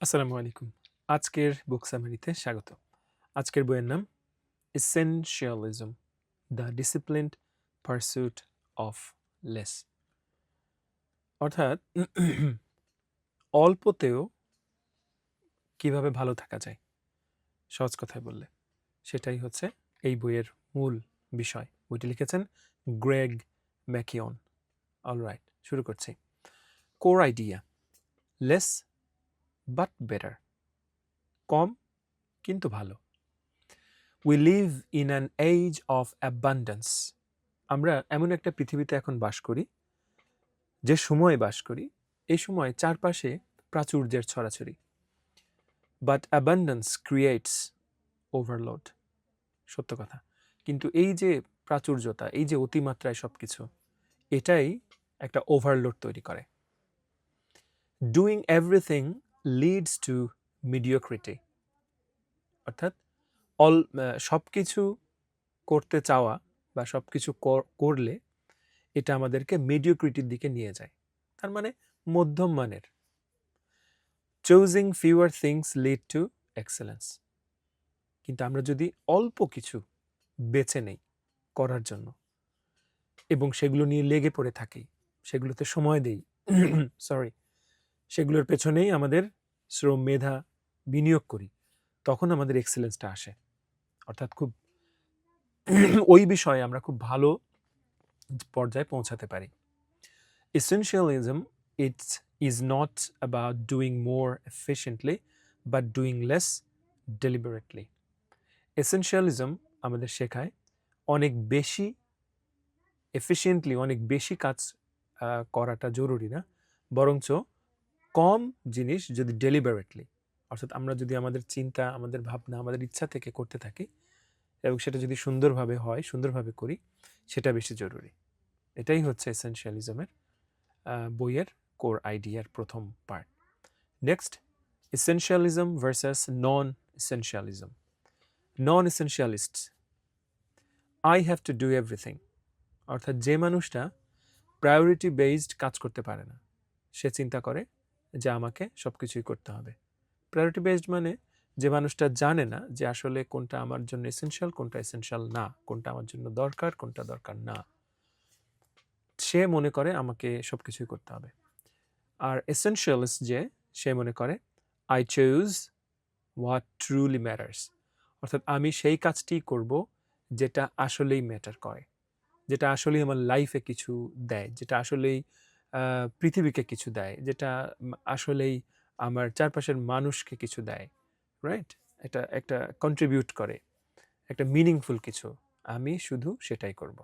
আসসালামু আলাইকুম। আজকের বুক সামারিতে স্বাগত। আজকের বইয়ের নাম essentialism the disciplined pursuit of less অর্থাৎ, অল্পতেও কীভাবে ভালো থাকা যায়, সহজ কথায় বললে। সেটাই হচ্ছে এই বইয়ের মূল বিষয়। বইটি লিখেছেন গ্রেগ ম্যাকিয়ন অল রাইট শুরু করছি। Core idea less but better কম, কিন্তু ভালো। We live in an age of abundance আমরা এমন একটা পৃথিবীতে এখন বাস করি, যে সময়ে বাস করি, এই সময় চারপাশে প্রাচুর্যের ছড়াছড়ি। বাট অ্যাবান্ডেন্স ক্রিয়েটস ওভারলোড সত্য কথা। কিন্তু এই যে প্রাচুর্যতা, এই যে অতিমাত্রায় সব কিছু এটাই একটা ওভারলোড তৈরি করে। Doing everything leads to mediocrity অর্থাৎ অল সব কিছু করতে চাওয়া বা সব কিছু করলে এটা আমাদেরকে মিডিওক্রিটির দিকে নিয়ে যায়। তার মানে মধ্যম মানের। Choosing fewer things lead to excellence কিন্তু আমরা যদি অল্প কিছু বেছে নেই করার জন্য এবং সেগুলো নিয়ে লেগে পড়ে থাকি, সেগুলোতে সময় দেই সরি সেগুলোর পেছনেই আমাদের শ্রম মেধা বিনিয়োগ করি, তখন আমাদের এক্সেলেন্সটা আসে। অর্থাৎ খুব ওই বিষয়ে আমরা খুব ভালো পর্যায়ে পৌঁছাতে পারি। Essentialism it's is not about doing more efficiently but doing less deliberately essentialism আমাদের শেখায় অনেক বেশি এফিসিয়েন্টলি অনেক বেশি কাজ করাটা জরুরি না, বরঞ্চ কম জিনিস যদি ডেলিবারেটলি অর্থাৎ আমরা যদি আমাদের চিন্তা, আমাদের ভাবনা, আমাদের ইচ্ছা থেকে করতে থাকি এবং সেটা যদি সুন্দরভাবে হয়, সুন্দরভাবে করি, সেটা বেশি জরুরি। এটাই হচ্ছে এসেনশিয়ালিজমের বইয়ের কোর আইডিয়ার প্রথম part next essentialism versus non essentialism non essentialist I have to do everything অর্থাৎ যে মানুষটা প্রায়োরিটি বেসড কাজ করতে পারে না, সে চিন্তা করে যে আমাকে সব কিছুই করতে হবে। প্রায়োরিটি বেসড মানে যে মানুষটা জানে না যে আসলে কোনটা আমার জন্য এসেনশিয়াল কোনটা এসেনশিয়াল না, কোনটা আমার জন্য দরকার, কোনটা দরকার না। সে মনে করে আমাকে সব কিছুই করতে হবে। আর এসেনশিয়ালিস্ট যে, সে মনে করে I choose what truly matters অর্থাৎ আমি সেই কাজটি করব যেটা আসলেই ম্যাটার করে, যেটা আসলেই আমার লাইফে কিছু দেয়, যেটা আসলেই পৃথিবীকে কিছু দেয়, যেটা আসলেই আমার চারপাশের মানুষকে কিছু দেয় রাইট এটা একটা কন্ট্রিবিউট করে, একটা মিনিংফুল কিছু। আমি শুধু সেটাই করব।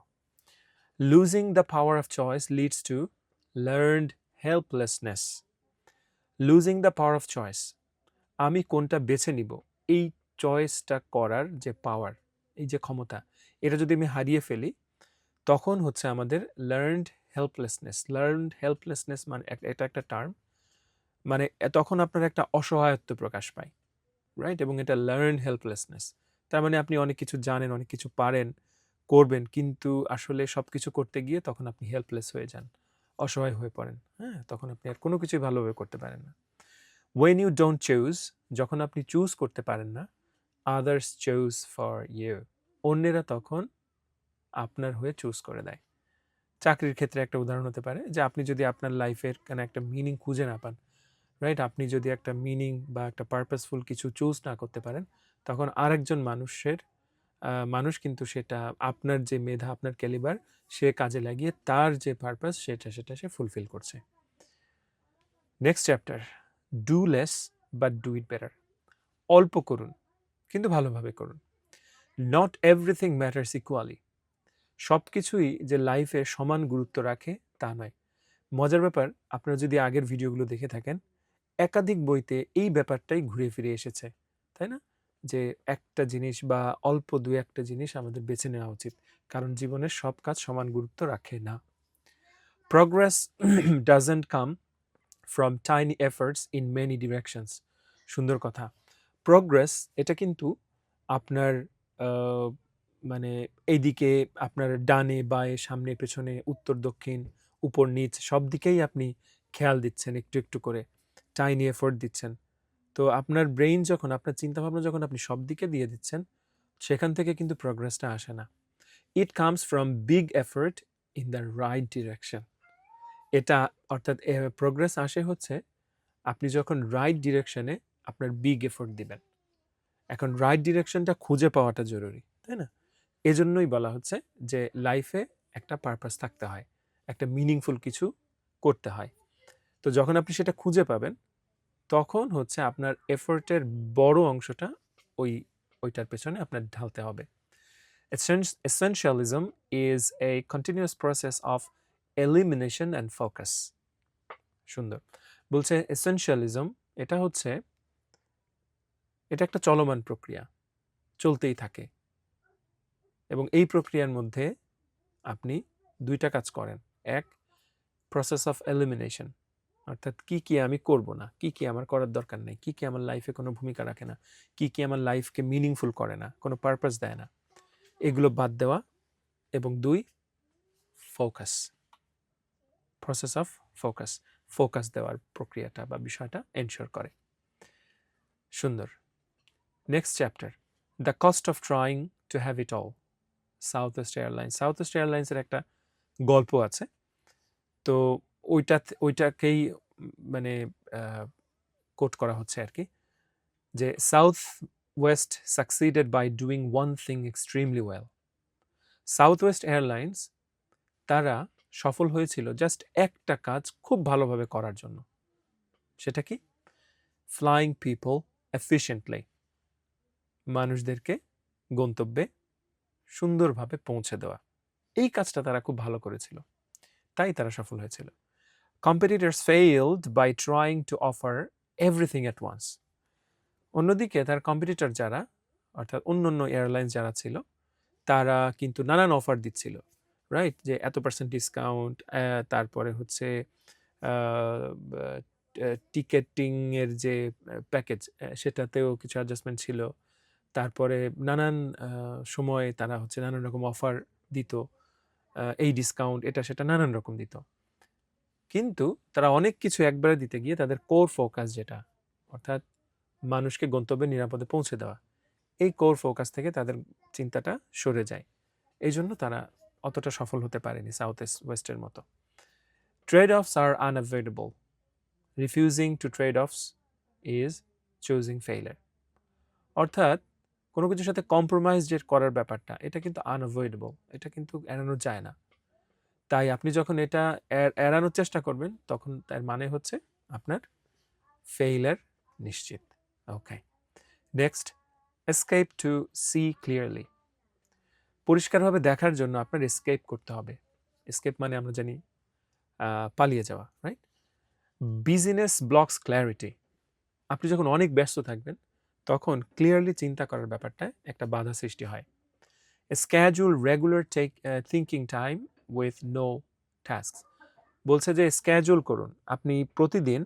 Losing the power of choice leads to learned helplessness losing the power of choice আমি কোনটা বেছে নিব? এই চয়েসটা করার যে পাওয়ার এই যে ক্ষমতা, এটা যদি আমি হারিয়ে ফেলি, তখন হচ্ছে আমাদের লার্নড হেল্পলেসনেস লার্নড হেল্পলেসনেস মানে এটা একটা টার্ম মানে তখন আপনার একটা অসহায়ত্ব প্রকাশ পায় রাইট এবং এটা লার্ন হেল্পলেসনেস তার মানে আপনি অনেক কিছু জানেন, অনেক কিছু পারেন, করবেন, কিন্তু আসলে সব কিছু করতে গিয়ে তখন আপনি হেল্পলেস হয়ে যান, অসহায় হয়ে পড়েন হ্যাঁ? তখন আপনি আর কোনো কিছুই ভালোভাবে করতে পারেন না। ওয়েন ইউ ডোন্ট চুজ যখন আপনি চুজ করতে পারেন না আদার্স চুজ ফর ইউ অন্যেরা তখন আপনার হয়ে চুজ করে দেয়। চাকরির ক্ষেত্রে একটা উদাহরণ হতে পারে যে আপনি যদি আপনার লাইফের কেন একটা মিনিং খুঁজে না পান রাইট আপনি যদি একটা মিনিং বা একটা পারপাসফুল কিছু চুজ না করতে পারেন, তখন আরেকজন মানুষের মানুষ কিন্তু সেটা আপনার যে মেধা, আপনার ক্যালিবার সে কাজে লাগিয়ে তার যে পারপাস সেটা সেটা সে ফুলফিল করছে। Next chapter do less but do it better অল্প করুন, কিন্তু ভালোভাবে করুন। নট এভরিথিং ম্যাটার্স ইকুয়ালি সব কিছুই যে লাইফে সমান গুরুত্ব রাখে তা নয়। মজার ব্যাপার, আপনারা যদি আগের ভিডিওগুলো দেখে থাকেন, একাধিক বইতে এই ব্যাপারটাই ঘুরে ফিরে এসেছে, তাই না? যে একটা জিনিস বা অল্প দু একটা জিনিস আমাদের বেছে নেওয়া উচিত, কারণ জীবনের সব কাজ সমান গুরুত্ব রাখে না। Progress doesn't come from tiny efforts in many directions সুন্দর কথা। প্রগ্রেস এটা কিন্তু আপনার মানে এইদিকে আপনার ডানে, বায়ে, সামনে, পেছনে, উত্তর, দক্ষিণ, উপর, নিচ, সব দিকেই আপনি খেয়াল দিচ্ছেন একটু একটু করে। টাইনি এফোর্ট দিচ্ছেন। তো আপনার ব্রেইন যখন, আপনার চিন্তাভাবনা যখন আপনি সব দিকে দিয়ে দিচ্ছেন, সেখান থেকে কিন্তু প্রোগ্রেসটা আসে না। It comes from big effort in the right direction এটা অর্থাৎ প্রোগ্রেস আসে হচ্ছে, আপনি যখন রাইট ডিরেকশনে আপনার বিগ এফোর্ট দিবেন। এখন রাইট ডিরেকশনটা খুঁজে পাওয়াটা জরুরি, তাই না? এজন্যই বলা হচ্ছে যে লাইফে একটা পারপাস থাকতে হয়, একটা মিনিংফুল কিছু করতে হয়। তো যখন আপনি সেটা খুঁজে পাবেন, তখন হচ্ছে আপনার এফোর্টের বড় অংশটা ওই, ওইটার পেছনে আপনার ঢালতে হবে। Essentialism is a continuous process of elimination and focus. সুন্দর। বলছে essentialism এটা হচ্ছে, এটা একটা চলমান প্রক্রিয়া, চলতেই থাকে। এবং এই প্রক্রিয়ার মধ্যে আপনি দুইটা কাজ করেন। এক প্রসেস অফ এলিমিনেশন অর্থাৎ কি কি আমি করব না, কি কি আমার করার দরকার নেই, কি কি আমার লাইফে কোনো ভূমিকা রাখে না, কি কি আমার লাইফকে মিনিংফুল করে না, কোনো পারপাস দেয় না। এগুলো বাদ দেওয়া এবং দুই focus process of focus focus দেওয়ার প্রক্রিয়াটা বা বিষয়টা এনশোর করে। সুন্দর। Next chapter the cost of trying to have it all Southwest Airlines Southwest এয়ারলাইন্সের একটা গল্প আছে। তো ওইটা ওইটাকেই মানে কোট করা হচ্ছে আর কি, যে Southwest succeeded by doing one thing extremely well Southwest Airlines তারা সফল হয়েছিল জাস্ট একটা কাজ খুব ভালোভাবে করার জন্য। সেটা কি? ফ্লাইং পিপল এফিশিয়েন্টলি মানুষদেরকে গন্তব্যে সুন্দরভাবে পৌঁছে দেওয়া। এই কাজটা তারা খুব ভালো করেছিল। তাই তারা সফল হয়েছিল। Competitors failed by trying to offer everything at once অন্যদিকে তার কম্পিটিটর যারা, অর্থাৎ অন্য অন্য এয়ারলাইন্স যারা ছিল, তারা কিন্তু নানান অফার দিচ্ছিল রাইট যে এত পার্সেন্ট ডিসকাউন্ট তারপরে হচ্ছে টিকেটিংয়ের যে প্যাকেজ সেটাতেও কিছু অ্যাডজাস্টমেন্ট ছিল। তারপরে নানান সময়ে তারা হচ্ছে নানান রকম অফার দিত এই ডিসকাউন্ট এটা, সেটা নানান রকম দিত। কিন্তু তারা অনেক কিছু একবারে দিতে গিয়ে তাদের কোর ফোকাস যেটা, অর্থাৎ মানুষকে গন্তব্যে নিরাপদে পৌঁছে দেওয়া, এই কোর ফোকাস থেকে তাদের চিন্তাটা সরে যায়। এই জন্য তারা অতটা সফল হতে পারেনি সাউথ ওয়েস্টের মতো trade offs are unavoidable refusing to trade offs is choosing failure অর্থাৎ কোনো কিছুর সাথে কম্প্রোমাইজ যে করার ব্যাপারটা, এটা কিন্তু আনঅ্যাভয়েডেবল এটা কিন্তু এড়ানো যায় না। তাই আপনি যখন এটা এড়ানোর চেষ্টা করবেন, তখন তার মানে হচ্ছে আপনার ফেইলার নিশ্চিত। Okay next escape to see clearly পরিষ্কারভাবে দেখার জন্য আপনার এসকেপ করতে হবে। এসকেপ মানে আমরা জানি পালিয়ে যাওয়া রাইট বিজিনেস ব্লকস ক্ল্যারিটি আপনি যখন অনেক ব্যস্ত থাকবেন তখন ক্লিয়ারলি চিন্তা করার ব্যাপারটা একটা বাধা সৃষ্টি হয়। Schedule regular take thinking time with no task বলছে যে স্ক্যাজুল করুন। আপনি প্রতিদিন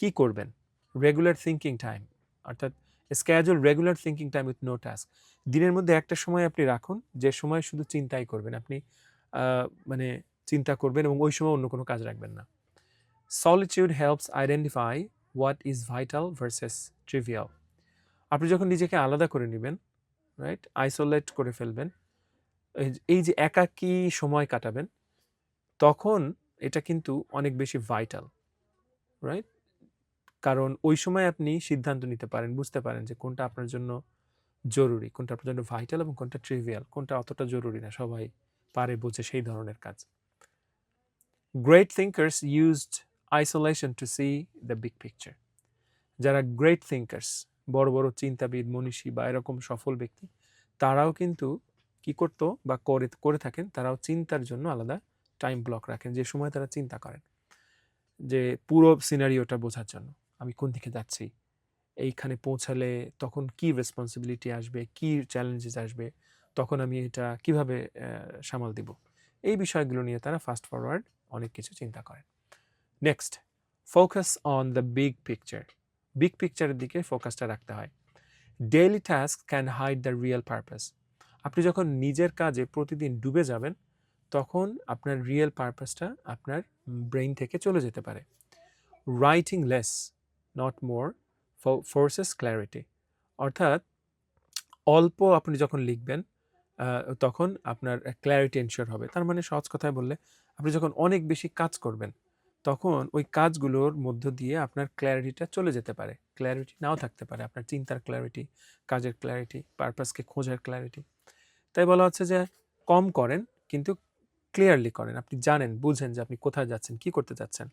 কি করবেন? রেগুলার থিঙ্কিং টাইম অর্থাৎ schedule regular thinking time with no task দিনের মধ্যে একটা সময় আপনি রাখুন, যে সময় শুধু চিন্তাই করবেন। আপনি মানে চিন্তা করবেন এবং ওই সময় অন্য কোনো কাজ রাখবেন না। Solitude helps identify what is vital versus trivial আপনি যখন নিজেকে আলাদা করে নেবেন রাইট আইসোলেট করে ফেলবেন, এই যে একাকী সময় কাটাবেন, তখন এটা কিন্তু অনেক বেশি ভাইটাল রাইট কারণ ওই সময় আপনি সিদ্ধান্ত নিতে পারেন, বুঝতে পারেন যে কোনটা আপনার জন্য জরুরি, কোনটা আপনার জন্য ভাইটাল এবং কোনটা ট্রিভিয়াল কোনটা অতটা জরুরি না, সবাই পারে, বোঝে সেই ধরনের কাজ। Great thinkers used isolation to see the big picture যারা গ্রেট থিঙ্কার্স বড় বড় চিন্তাবিদ, মনীষী বা এরকম সফল ব্যক্তি, তারাও কিন্তু কি করতো বা করে করে থাকেন, তারাও চিন্তার জন্য আলাদা টাইম ব্লক রাখেন, যে সময় তারা চিন্তা করেন। যে পুরো সিনারিওটা বোঝার জন্য, আমি কোন দিকে যাচ্ছি, এইখানে পৌঁছালে তখন কি রেসপন্সিবিলিটি আসবে, কি চ্যালেঞ্জেস আসবে, তখন আমি এটা কীভাবে সামাল দিব, এই বিষয়গুলো নিয়ে তারা ফাস্ট ফরওয়ার্ড অনেক কিছু চিন্তা করেন। Next focus on the big picture big পিকচারের দিকে ফোকাসটা রাখতে হয়। Daily task can hide the real purpose আপনি যখন নিজের কাজে প্রতিদিন ডুবে যাবেন, তখন আপনার রিয়েল পারপাসটা আপনার ব্রেইন থেকে চলে যেতে পারে। Writing less not more forces clarity অর্থাৎ অল্প আপনি যখন লিখবেন তখন আপনার ক্ল্যারিটি এনশিওর হবে। তার মানে সহজ কথায় বললে, আপনি যখন অনেক বেশি কাজ করবেন তখন ওই কাজগুলোর মধ্য দিয়ে আপনার ক্ল্যারিটিটা চলে যেতে পারে। ক্ল্যারিটি নাও থাকতে পারে আপনার চিন্তার ক্ল্যারিটি কাজের ক্ল্যারিটি পারপাসকে খোঁজার ক্ল্যারিটি তাই বলা হচ্ছে যে কম করেন কিন্তু ক্লিয়ারলি করেন। আপনি জানেন বুঝেন যে আপনি কোথায় যাচ্ছেন কি করতে যাচ্ছেন।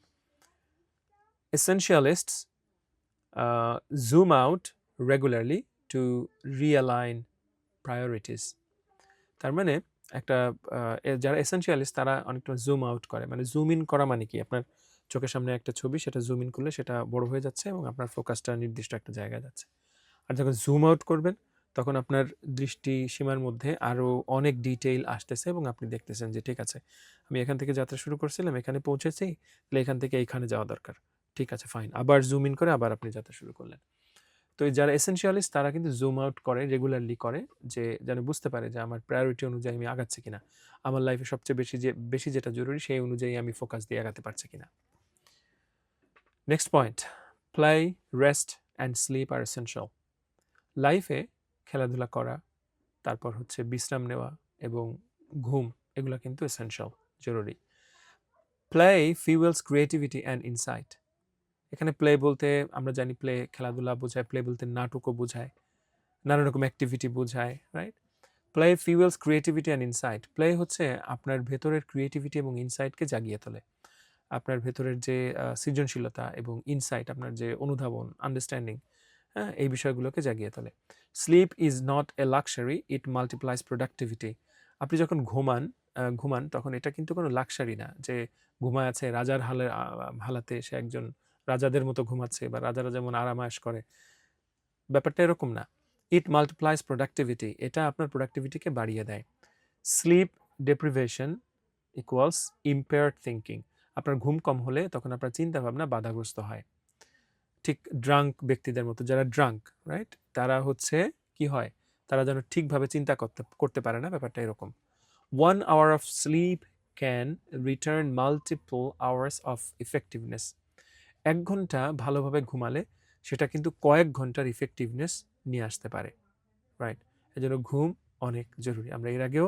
Uh, zoom out regularly to realign priorities তার মানে একটা যারা এসেন্সিয়ালিস্ট তারা অনেকটা জুম আউট করে। মানে জুম ইন করা মানে কি? আপনার চোখের সামনে একটা ছবি, সেটা জুম ইন করলে সেটা বড় হয়ে যাচ্ছে এবং আপনার ফোকাসটা নির্দিষ্ট একটা জায়গায় যাচ্ছে। আর যখন জুম আউট করবেন, তখন আপনার দৃষ্টি সীমার মধ্যে আরও অনেক ডিটেইল আসতেছে এবং আপনি দেখতেছেন যে, ঠিক আছে, আমি এখান থেকে যাত্রা শুরু করছিলাম, এখানে পৌঁছেছি, তাহলে এখান থেকে এইখানে যাওয়া দরকার। ঠিক আছে ফাইন আবার জুম ইন করে আবার আপনি যাত্রা শুরু করলেন। তো যারা এসেনশিয়ালিস্ট তারা কিন্তু জুম আউট করে রেগুলারলি করে, যে যেন বুঝতে পারে যে, আমার প্রায়োরিটি অনুযায়ী আমি আগাচ্ছি কিনা? আমার লাইফে সবচেয়ে বেশি যে, বেশি যেটা জরুরি, সেই অনুযায়ী আমি ফোকাস দিয়ে আগাতে পারছি কিনা? Next point play rest and sleep are essential লাইফে খেলাধুলা করা, তারপর হচ্ছে বিশ্রাম নেওয়া এবং ঘুম, এগুলো কিন্তু এসেনশিয়াল জরুরি। Play fuels creativity and insight এখানে প্লে বলতে আমরা জানি প্লে খেলাধুলা বোঝায় প্লে বলতে নাটকও বোঝায় নানা রকম অ্যাক্টিভিটি বোঝায় right play fuels creativity and insight play হচ্ছে আপনার ভেতরের ক্রিয়েটিভিটি এবং ইনসাইটকে জাগিয়ে তোলে। আপনার ভেতরের যে সৃজনশীলতা এবং ইনসাইট আপনার যে অনুধাবন আন্ডারস্ট্যান্ডিং হ্যাঁ এই বিষয়গুলোকে জাগিয়ে তোলে। Sleep is not a luxury it multiplies productivity আপনি যখন ঘুমান ঘুমান, তখন এটা কিন্তু কোনো লাক্সারি না। যে ঘুমায় আছে, রাজার হালে হালাতে সে একজন রাজাদের মতো ঘুমাচ্ছে বা রাজারা যেমন আরামায়াস করে। ব্যাপারটা এরকম না। ইট মাল্টিপ্লাইজ প্রোডাক্টিভিটি এটা আপনার প্রোডাক্টিভিটিকে বাড়িয়ে দেয়। Sleep deprivation equals impaired thinking আপনার ঘুম কম হলে তখন আপনার চিন্তা ভাবনা বাধাগ্রস্ত হয়। ঠিক ড্রাঙ্ক ব্যক্তিদের মতো, যারা ড্রাঙ্ক রাইট তারা হচ্ছে কি হয়? তারা যেন ঠিকভাবে চিন্তা করতে করতে পারে না, ব্যাপারটা এরকম। One hour of sleep can return multiple hours of effectiveness এক ঘণ্টা ভালোভাবে ঘুমালে সেটা কিন্তু কয়েক ঘণ্টার ইফেক্টিভনেস নিয়ে আসতে পারে রাইট এজন্য ঘুম অনেক জরুরি। আমরা এর আগেও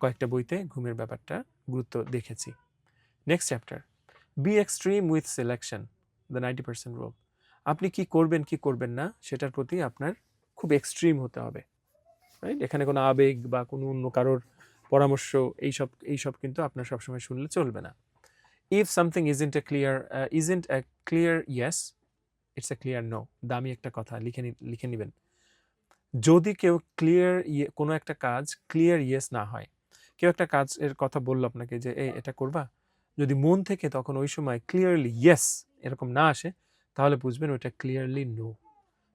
কয়েকটা বইতে ঘুমের ব্যাপারটা গুরুত্ব দেখেছি। Next chapter be extreme with selection the ninety percent rule আপনি কি করবেন কি করবেন না, সেটার প্রতি আপনার খুব এক্সট্রিম হতে হবে রাইট এখানে কোনো আবেগ বা কোনো অন্য কারোর পরামর্শ, এইসব এইসব কিন্তু আপনার সবসময় শুনলে চলবে না। If something isn't a clear isn't a clear yes, it's a clear no, দামি একটা কথা লিখে নি- লিখে নেবেন। যদি কেউ ক্লিয়ার ইয়ে কোনো একটা কাজ ক্লিয়ার ইয়েস না হয়, কেউ একটা কাজ এর কথা বলল আপনাকে যে, এই, এটা করবা? যদি মন থেকে তখন ওই সময় ক্লিয়ারলি ইয়েস এরকম না আসে তাহলে বুঝবেন ওইটা ক্লিয়ারলি নো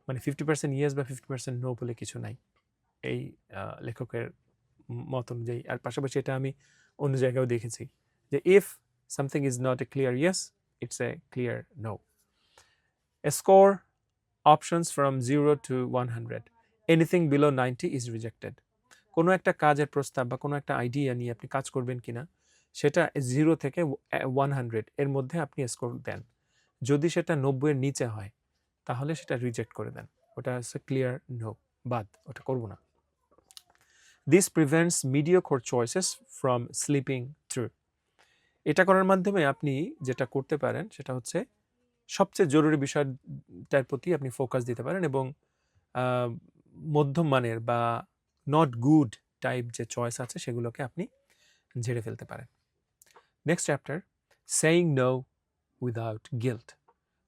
মানে ফিফটি পার্সেন্ট ইয়েস বা ফিফটি পার্সেন্ট নো বলে কিছু নাই এই লেখকের মত অনুযায়ী আর পাশাপাশি এটা আমি অন্য জায়গায়ও দেখেছি যে if something is not a clear yes, it's a clear no. A score options from 0 to 100. Anything below 90 is rejected কোনো একটা কাজের প্রস্তাব বা কোনো একটা আইডিয়া নিয়ে আপনি কাজ করবেন কিনা সেটা জিরো থেকে ওয়ান হান্ড্রেড এর মধ্যে আপনি স্কোর দেন। যদি সেটা নব্বইয়ের নিচে হয়, তাহলে সেটা রিজেক্ট করে দেন। ওটা হচ্ছে ক্লিয়ার নো বাদ, ওটা করব না। This prevents mediocre choices from slipping through এটা করার মাধ্যমে আপনি যেটা করতে পারেন, সেটা হচ্ছে সবচেয়ে জরুরি বিষয়টার প্রতি আপনি ফোকাস দিতে পারেন এবং মধ্যম মানের বা নট গুড টাইপ যে চয়েস আছে, সেগুলোকে আপনি ঝেড়ে ফেলতে পারেন। Next chapter saying no without guilt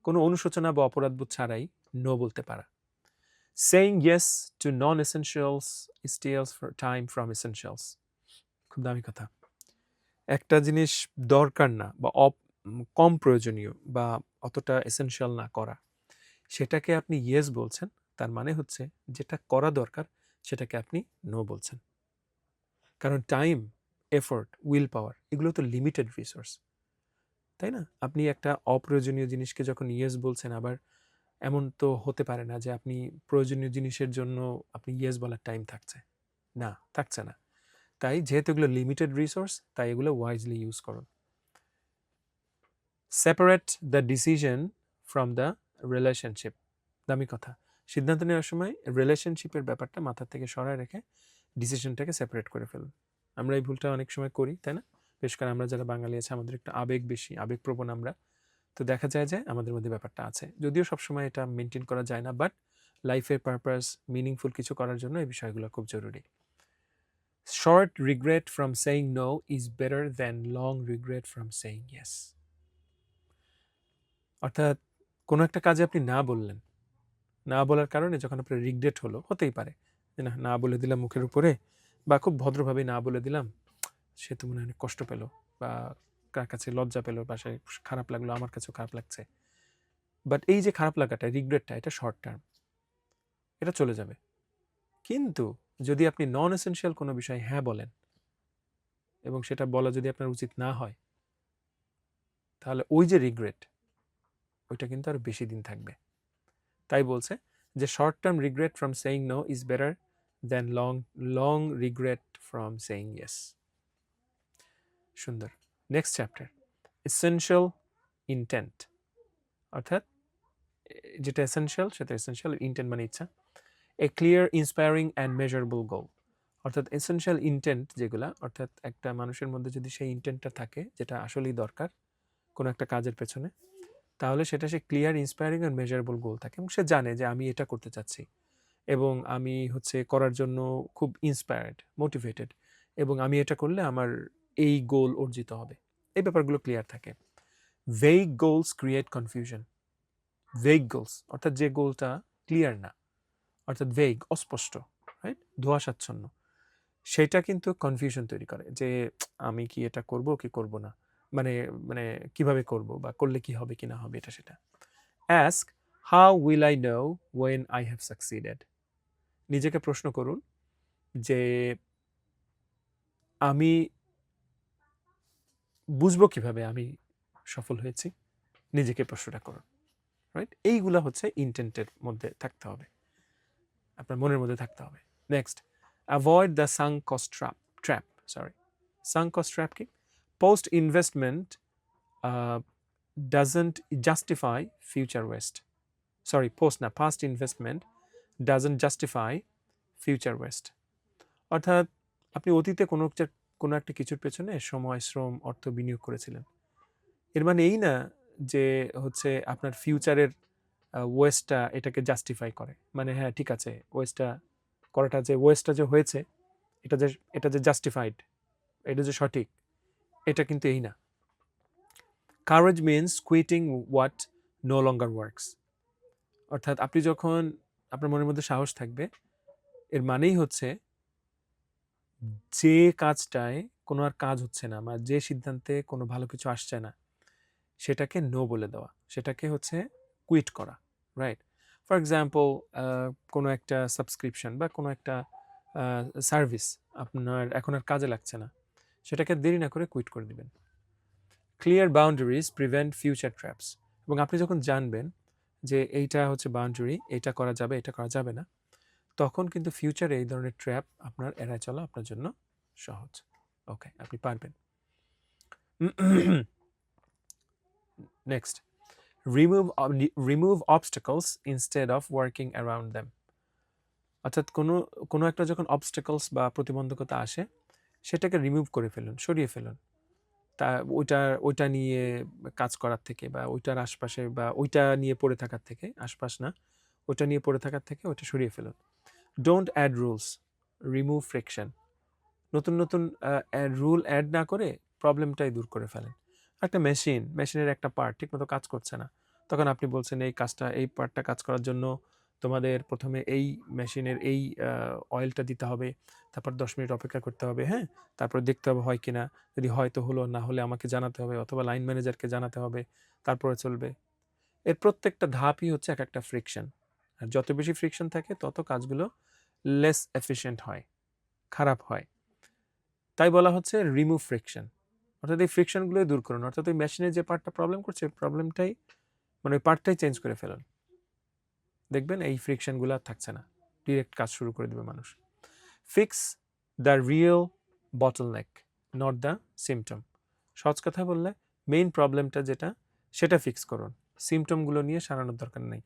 কোনো অনুশোচনা বা অপরাধবোধ ছাড়াই নো বলতে পারা। Saying yes to non essentials steals time from essentials খুব দামি কথা। একটা জিনিস দরকার না বা অপ- কম প্রয়োজনীয় বা অতটা এসেনশিয়াল না করা। সেটাকে আপনি ইয়েস বলছেন, তার মানে হচ্ছে যেটা করা দরকার, সেটাকে আপনি নো বলছেন। কারণ টাইম এফোর্ট উইল পাওয়ার এগুলো তো লিমিটেড রিসোর্স তাই না? আপনি একটা অপ্রয়োজনীয় জিনিসকে যখন ইয়েস বলছেন, আবার এমন তো হতে পারে না যে আপনি প্রয়োজনীয় জিনিসের জন্য আপনি ইয়েস বলার টাইম থাকছে। না থাকছে না। তাই যেহেতু এগুলো লিমিটেড রিসোর্স তাই এগুলো ওয়াইজলি ইউজ করুন। Separate the decision from the relationship দামি কথা। সিদ্ধান্ত নেওয়ার সময় রিলেশনশিপের ব্যাপারটা মাথা থেকে সরায় রেখে ডিসিশনটাকে সেপারেট করে ফেলুন। আমরা এই ভুলটা অনেক সময় করি, তাই না? বিশেষ করে আমরা যারা বাঙালি আছে, আমাদের একটু আবেগ বেশি, আবেগপ্রবণ আমরা। তো দেখা যায় যে আমাদের মধ্যে ব্যাপারটা আছে। যদিও সবসময় এটা মেনটেন করা যায় না বাট লাইফের পারপাস মিনিংফুল কিছু করার জন্য এই বিষয়গুলো খুব জরুরি। Short regret from saying no is better than long regret from saying yes অর্থাৎ কোনো একটা কাজে আপনি না বললেন, না বলার কারণে যখন আপনার রিগ্রেট হলো, হতেই পারে। না বলে দিলাম মুখের উপরে বা খুব ভদ্রভাবে না বলে দিলাম, সে তো মনে অনেক কষ্ট পেল বা কার কাছে লজ্জা পেল বা সে খারাপ লাগল, আমার কাছেও খারাপ লাগছে। বাট এই যে খারাপ লাগাটা রিগ্রেটটা এটা শর্ট টার্ম এটা চলে যাবে। কিন্তু যদি আপনি নন এসেনশিয়াল কোনো বিষয় হ্যাঁ বলেন এবং সেটা বলা যদি আপনার উচিত না হয়, তাহলে ওই যে রিগ্রেট ওইটা কিন্তু আরও বেশি দিন থাকবে। তাই বলছে যে short term regret from saying no is better then long long regret from saying yes সুন্দর। নেক্সট চ্যাপ্টার এসেনশিয়াল ইন্টেন্ট অর্থাৎ যেটা এসেনশিয়াল সেটা এসেনশিয়াল ইন্টেন্ট মানে ইচ্ছা। A clear inspiring and measurable goal অর্থাৎ এসেনশিয়াল ইন্টেন্ট যেগুলা, অর্থাৎ একটা মানুষের মধ্যে যদি সেই ইন্টেন্টটা থাকে, যেটা আসলেই দরকার কোনো একটা কাজের পেছনে, তাহলে সেটা সে clear inspiring and measurable goal থাকে এবং সে জানে যে আমি এটা করতে চাচ্ছি। এবং আমি হচ্ছে করার জন্য খুব ইন্সপায়ার্ড মোটিভেটেড এবং আমি এটা করলে আমার এই গোল অর্জিত হবে। এই ব্যাপারগুলো ক্লিয়ার থাকে। Vague goals create confusion vague goals অর্থাৎ যে গোলটা ক্লিয়ার না, অর্থাৎ ভেইগ অস্পষ্ট রাইট ধোয়াশাচ্ছন্ন। সেটা কিন্তু কনফিউশন তৈরি করে যে আমি কি এটা করব, কি করব না? মানে মানে কীভাবে করব বা করলে কি হবে, কি না হবে এটা সেটা। Ask how will I know when I have succeeded নিজেকে প্রশ্ন করুন যে আমি বুঝব কীভাবে আমি সফল হয়েছি? নিজেকে প্রশ্নটা করুন রাইট এইগুলা হচ্ছে ইন্টেন্টের মধ্যে থাকতে হবে। আপনার মনের মধ্যে থাকতে হবে। Next avoid the sunk trap trap sorry sunk trap কি? Post investment doesn't justify future waste sorry post না past investment doesn't justify future waste অর্থাৎ আপনি অতীতে কোনো কোনো একটা কিছুর পেছনে সময়, শ্রম, অর্থ বিনিয়োগ করেছিলেন। এর মানে এই না যে হচ্ছে আপনার ফিউচারের ওয়েস্টটা এটাকে জাস্টিফাই করে। মানে হ্যাঁ ঠিক আছে ওয়েস্টটা করাটা যে ওয়েস্টটা যে হয়েছে, এটা যে এটা যে জাস্টিফাইড এটা যে সঠিক, এটা কিন্তু এই না। Courage means quitting what no longer works অর্থাৎ আপনি যখন আপনার মনের মধ্যে সাহস থাকবে। এর মানেই হচ্ছে যে কাজটায় কোনো আর কাজ হচ্ছে না বা যে সিদ্ধান্তে কোনো ভালো কিছু আসছে না, সেটাকে নো বলে দেওয়া। সেটাকে হচ্ছে কুইট করা রাইট ফর এক্সাম্পল কোনো একটা সাবস্ক্রিপশন বা কোনো একটা সার্ভিস আপনার এখন আর কাজে লাগছে না, সেটাকে দেরি না করে কুইট করে দিবেন। Clear boundaries prevent future traps এবং আপনি যখন জানবেন যে এইটা হচ্ছে বাউন্ডারি এটা করা যাবে এটা করা যাবে না, তখন কিন্তু ফিউচারে এই ধরনের ট্র্যাপ আপনার এড়ায় চলা আপনার জন্য সহজ। ওকে আপনি পারবেন। Next remove remove obstacles instead of working around them অর্থাৎ কোনো কোনো একটা যখন অবস্টাকলস বা প্রতিবন্ধকতা আসে, সেটাকে রিমুভ করে ফেলুন, সরিয়ে ফেলুন। তা ওইটা ওইটা নিয়ে কাজ করার থেকে বা ওইটার আশপাশে বা ওইটা নিয়ে পড়ে থাকার থেকে, আশপাশ না, ওইটা নিয়ে পড়ে থাকার থেকে ওইটা সরিয়ে ফেলুন। Don't add rules remove friction নতুন নতুন রুল অ্যাড না করে প্রবলেমটাই দূর করে ফেলেন। একটা মেশিন মেশিনের একটা পার্ট ঠিকমতো কাজ করছে না। তখন আপনি বলছেন, এই কাজটা, এই পার্টটা কাজ করার জন্য তোমাদের প্রথমে এই মেশিনের এই অয়েলটা দিতে হবে, তারপর দশ মিনিট অপেক্ষা করতে হবে হ্যাঁ? তারপর দেখতে হবে হয় কিনা, যদি হয় তো হলো, না হলে আমাকে জানাতে হবে, অথবা লাইন ম্যানেজারকে জানাতে হবে, তারপরে চলবে। এর প্রত্যেকটা ধাপই হচ্ছে এক একটা ফ্রিকশন আর যত বেশি ফ্রিকশন থাকে, তত কাজগুলো লেস এফিশিয়েন্ট হয়, খারাপ হয়। তাই বলা হচ্ছে রিমুভ ফ্রিকশন অর্থাৎ এই ফ্রিকশনগুলোই দূর করুন। অর্থাৎ ওই মেশিনের যে পার্টটা প্রবলেম করছে প্রবলেমটাই মানে ওই পার্টটাই চেঞ্জ করে ফেলুন। দেখবেন এই ফ্রিকশনগুলো আর থাকছে না। ডিরেক্ট কাজ শুরু করে দেবে মানুষ। Fix the real bottleneck not the symptom সহজ কথা বললে মেইন প্রবলেমটা যেটা, সেটা ফিক্স করুন। সিমটমগুলো নিয়ে সারানোর দরকার নেই।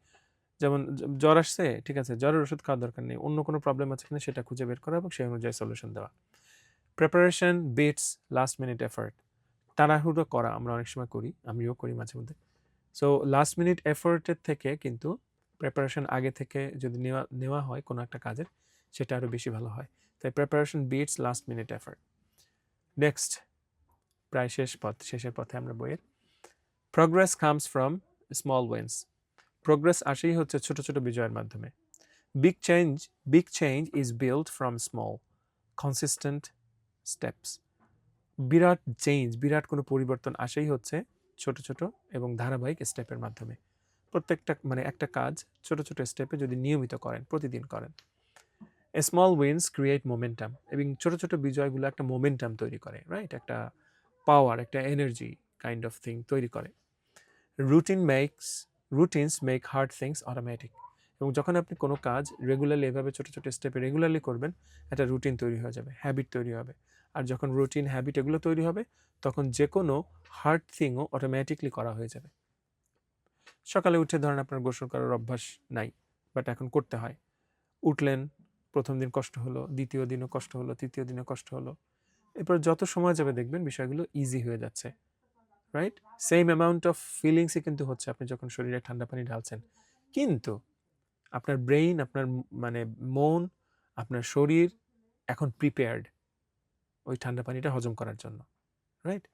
যেমন জ্বর আসছে, ঠিক আছে, জ্বরের ওষুধ খাওয়ার দরকার নেই। অন্য কোনো প্রবলেম আছে কিনা সেটা খুঁজে বের করা এবং সেই অনুযায়ী সলিউশন দেওয়া। Preparation beats last minute effort তাড়াহুড়ো করা আমরা অনেক সময় করি, আমিও করি মাঝে মধ্যে। সো লাস্ট মিনিট এফোর্টের থেকে কিন্তু প্রিপারেশন আগে থেকে যদি নেওয়া নেওয়া হয় কোনো একটা কাজের, সেটা আরও বেশি ভালো হয়। তাই preparation beats last minute effort next প্রায় শেষ পথ, শেষের পথে আমরা বইয়ের। Progress comes from small wins progress আসেই হচ্ছে ছোট ছোট বিজয়ের মাধ্যমে। Big change big change is build from small consistent steps Virat change বিরাট কোনো পরিবর্তন আসেই হচ্ছে ছোট ছোট এবং ধারাবাহিক স্টেপের মাধ্যমে। প্রত্যেকটা মানে একটা কাজ ছোট ছোট স্টেপে যদি নিয়মিত করেন, প্রতিদিন করেন। স্মল উইন্স ক্রিয়েট মোমেন্টাম এবং ছোট ছোট বিজয়গুলো একটা মোমেন্টাম তৈরি করে রাইট একটা পাওয়ার একটা এনার্জি কাইন্ড অফ থিং তৈরি করে। Routine makes routines make hard things automatic এবং যখন আপনি কোনো কাজ রেগুলারলি এভাবে ছোটো ছোটো স্টেপে রেগুলারলি করবেন, একটা রুটিন তৈরি হয়ে যাবে হ্যাবিট তৈরি হবে। আর যখন রুটিন হ্যাবিট এগুলো তৈরি হবে, তখন যে কোনো হার্ড থিংও অটোমেটিকলি করা হয়ে যাবে। সকালে উঠে ধরেন আপনার গোসল করার অভ্যাস নাই বাট এখন করতে হয়। উঠলেন, প্রথম দিন কষ্ট হলো, দ্বিতীয় দিনও কষ্ট হলো, তৃতীয় দিনও কষ্ট হলো। এরপর যত সময় যাবে দেখবেন বিষয়গুলো ইজি হয়ে যাচ্ছে রাইট সেম অ্যামাউন্ট অফ ফিলিংসই কিন্তু হচ্ছে আপনি যখন শরীরে ঠান্ডা পানি ঢালছেন। কিন্তু আপনার ব্রেইন আপনার মানে মন, আপনার শরীর এখন প্রিপেয়ার্ড ওই ঠান্ডা পানিটা হজম করার জন্য রাইট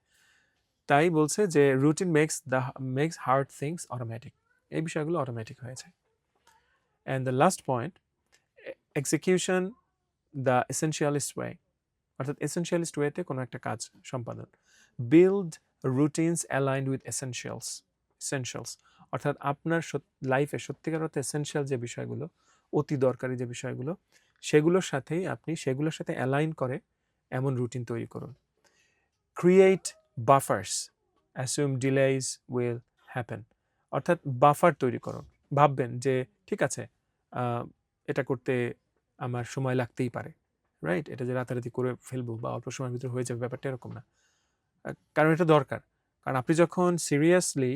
তাই বলছে যে routine makes the makes hard things automatic এই বিষয়গুলো অটোমেটিক হয়েছে। And the last point execution the essentialist way অর্থাৎ এসেনশিয়ালিস্ট ওয়েতে কোনো একটা কাজ সম্পাদন। Build routines aligned with essentials essentials অর্থাৎ আপনার লাইফে সত্যিকার অর্থে এসেনশিয়াল যে বিষয়গুলো, অতি দরকারি যে বিষয়গুলো, সেগুলোর সাথেই আপনি সেগুলোর সাথে অ্যালাইন করে এমন রুটিন তৈরি করুন। Create buffers assume delays will happen অর্থাৎ বাফার তৈরি করুন। ভাববেন যে, ঠিক আছে এটা করতে আমার সময় লাগতেই পারে। রাইট এটা যে রাতারাতি করে ফেলব বা অল্প সময়ের ভিতরে হয়ে যাবে ব্যাপারটা এরকম না। কারণ এটা দরকার। কারণ আপনি যখন সিরিয়াসলি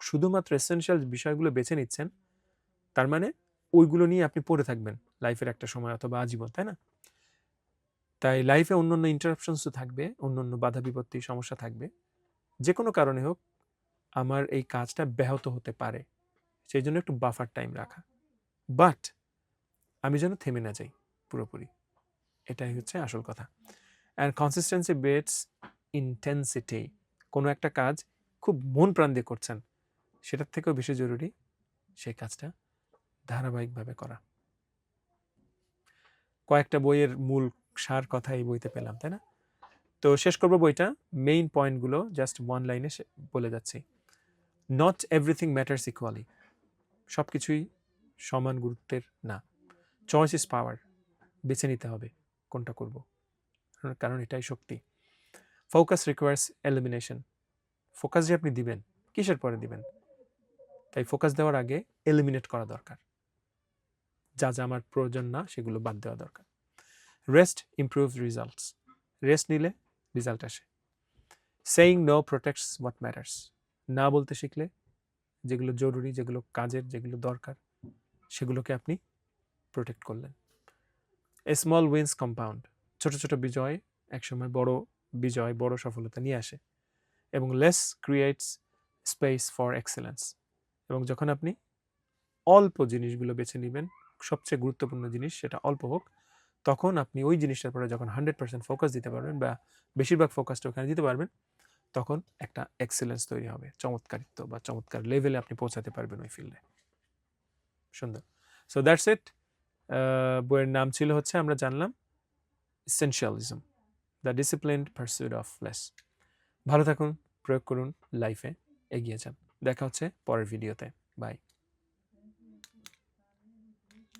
শুধুমাত্র এসেনশিয়াল বিষয়গুলো বেছে নিচ্ছেন, তার মানে ওইগুলো নিয়ে আপনি পড়ে থাকবেন। লাইফের একটা সময় অথবা আজীবন, তাই না? তাই লাইফে অন্য অন্য ইন্টারাপশনস তো থাকবে অন্য অন্য বাধা বিপত্তি, সমস্যা থাকবে। যে কোনো কারণে হোক, আমার এই কাজটা ব্যাহত হতে পারে। সেই জন্য একটু বাফার টাইম রাখা। বাট আমি যেন থেমে না যাই, পুরোপুরি। এটাই হচ্ছে আসল কথা। অ্যান্ড কনসিস্টেন্সি বেটস ইন্টেন্সিটি কোনো একটা কাজ খুব মন প্রাণ দিয়ে করছেন, সেটার থেকেও বেশি জরুরি সেই কাজটা ধারাবাহিকভাবে করা। কয়েকটা বইয়ের মূল সার কথা এই বইতে পেলাম, তাই না? তো শেষ করব বইটা মেইন পয়েন্টগুলো জাস্ট ওয়ান লাইনে বলে যাচ্ছি। নট এভরিথিং ম্যাটার্স ইকুয়ালি সব কিছুই সমান গুরুত্বের না। চয়েস ইজ পাওয়ার বেছে নিতে হবে কোনটা করব। কারণ এটাই শক্তি। ফোকাস রিকোয়ার্স এলিমিনেশন ফোকাস যে আপনি দিবেন, কিসের পরে দিবেন? তাই ফোকাস দেওয়ার আগে এলিমিনেট করা দরকার। যা যা আমার প্রয়োজন না, সেগুলো বাদ দেওয়া দরকার। রেস্ট ইমপ্রুভ রিজাল্টস রেস্ট নিলে রেজাল্ট আসে। Saying no protects what matters না বলতে শিখলে যেগুলো জরুরি, যেগুলো কাজের, যেগুলো দরকার, সেগুলোকে আপনি প্রোটেক্ট করলেন। এ স্মল উইন্স কম্পাউন্ড ছোট ছোট বিজয় একসময় বড় বিজয়, বড় সফলতা নিয়ে আসে এবং less creates space for excellence এবং যখন আপনি অল্প জিনিসগুলো বেছে নেবেন, সবচেয়ে গুরুত্বপূর্ণ জিনিস সেটা অল্প হোক তখন আপনি ওই জিনিসটার পরে যখন হান্ড্রেড পার্সেন্ট ফোকাস দিতে পারবেন বা বেশিরভাগ ফোকাসটা ওখানে দিতে পারবেন, তখন একটা এক্সেলেন্স তৈরি হবে, চমৎকারিত্ব বা চমৎকার লেভেলে আপনি পৌঁছাতে পারবেন ওই ফিল্ডে সুন্দর। সো দ্যাটস ইট বইয়ের নাম ছিল হচ্ছে, আমরা জানলাম essentialism the discipline pursued of less ভালো থাকুন, প্রয়োগ করুন লাইফে এগিয়ে যান। দেখা হচ্ছে পরের ভিডিওতে বাই